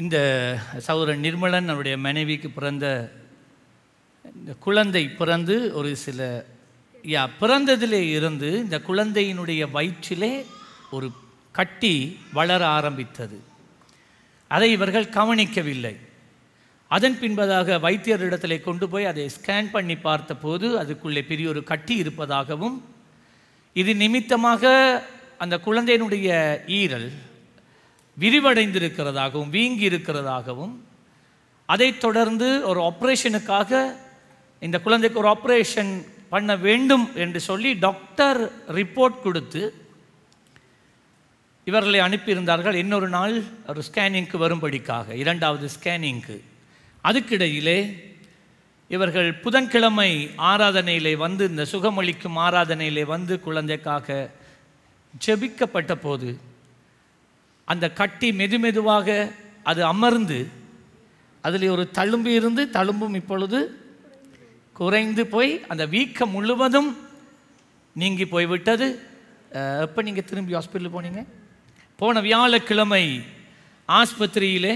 இந்த சகோதரன் நிர்மலன் அவருடைய மனைவிக்கு பிறந்த இந்த குழந்தை பிறந்து ஒரு சில யா பிறந்ததிலே இருந்து இந்த குழந்தையினுடைய வயிற்றிலே ஒரு கட்டி வளர ஆரம்பித்தது. அதை இவர்கள் கவனிக்கவில்லை. அதன் பின்பதாக வைத்தியரிடத்திலே கொண்டு போய் அதை ஸ்கேன் பண்ணி பார்த்தபோது அதுக்குள்ளே பெரிய ஒரு கட்டி இருப்பதாகவும் இது நிமித்தமாக அந்த குழந்தையினுடைய ஈரல் விரிவடைந்திருக்கிறதாகவும் வீங்கி இருக்கிறதாகவும் அதைத் தொடர்ந்து ஒரு ஆப்ரேஷனுக்காக இந்த குழந்தைக்கு ஒரு ஆப்ரேஷன் பண்ண வேண்டும் என்று சொல்லி டாக்டர் ரிப்போர்ட் கொடுத்து இவர்களை அனுப்பியிருந்தார்கள். இன்னொரு நாள் ஒரு ஸ்கேனிங்க்கு வரும்படிக்காக இரண்டாவது ஸ்கேனிங்க்கு அதுக்கிடையிலே இவர்கள் புதன்கிழமை ஆராதனையிலே வந்து இந்த சுகமளிக்கும் ஆராதனையிலே வந்து குழந்தைக்காக ஜெபிக்கப்பட்ட போது அந்த கட்டி மெதுமெதுவாக அது அமர்ந்து அதில் ஒரு தழும்பு இருந்து தழும்பும் இப்பொழுது குறைந்து போய் அந்த வீக்கம் முழுவதும் நீங்கி போய்விட்டது. எப்போ நீங்கள் திரும்பி ஹாஸ்பிட்டல் போனீங்க? போன வியாழக்கிழமை ஆஸ்பத்திரியிலே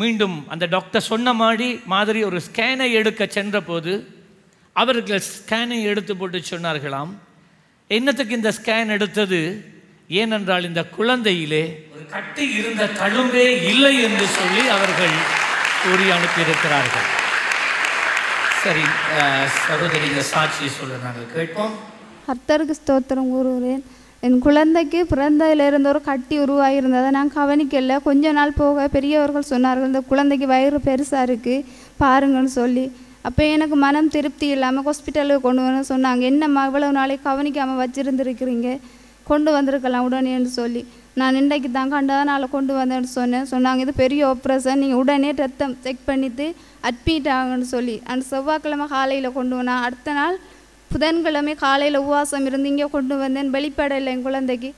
மீண்டும் அந்த டாக்டர் சொன்ன மாதிரி மாதிரி ஒரு ஸ்கேனை எடுக்க சென்றபோது அவர்கள் ஸ்கேனை எடுத்து போட்டு சொன்னார்களாம். என்னத்துக்கு இந்த ஸ்கேன் எடுத்தது? ஏனென்றால் இந்த குழந்தையிலே ஒரு கட்டி இருந்த தழும்பே இல்லை என்று சொல்லி அவர்கள் கூறி அனுப்பியிருக்கிறார்கள். சரி சகோதரி இந்த சாட்சியை சொல்ல நாங்கள் கேட்போம். கர்த்தருக்கு ஸ்தோத்திரம் கூறுகிறேன். என் குழந்தைக்கு பிறந்ததிலிருந்து ஒரு கட்டி உருவாகியிருந்ததை நான் கவனிக்கல. கொஞ்ச நாள் போக பெரியவர்கள் சொன்னார்கள் இந்த குழந்தைக்கு வயிறு பெருசாக இருக்குது பாருங்கன்னு சொல்லி. அப்போ எனக்கு மனம் திருப்தி இல்லாமல் ஹாஸ்பிட்டலுக்கு கொண்டு வந்து சொன்னாங்க. என்னம்மா இவ்வளவு நாளைக்கு கவனிக்காமல் வச்சுருந்துருக்கிறீங்க? கொண்டு வந்திருக்கலாம் உடனேன்னு சொல்லி. நான் இன்றைக்கு தான் கண்டதனால கொண்டு வந்தேன்னு சொன்னேன். சொன்னாங்க இது பெரிய ஆப்ரேஷன் நீங்கள் உடனே ரத்தம் செக் பண்ணிவிட்டு அட்மிட் ஆகுன்னு சொல்லி. அந்த செவ்வாய்க்கிழமை காலையில் கொண்டு வந்தேன் அடுத்த நாள் புதன்கிழமை காலையில் உபவாசம் இருந்து இங்கே கொண்டு வந்தேன். வெளிப்படலை என் குழந்தைக்கு.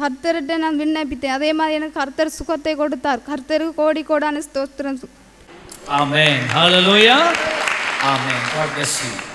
கர்த்தர்கிட்ட நான் விண்ணப்பித்தேன். அதே மாதிரி எனக்கு கர்த்தர் சுகத்தை கொடுத்தார். கர்த்தருக்கு கோடி கோடான ஸ்தோத்திரம். Amen. Hallelujah. Amen. God bless you.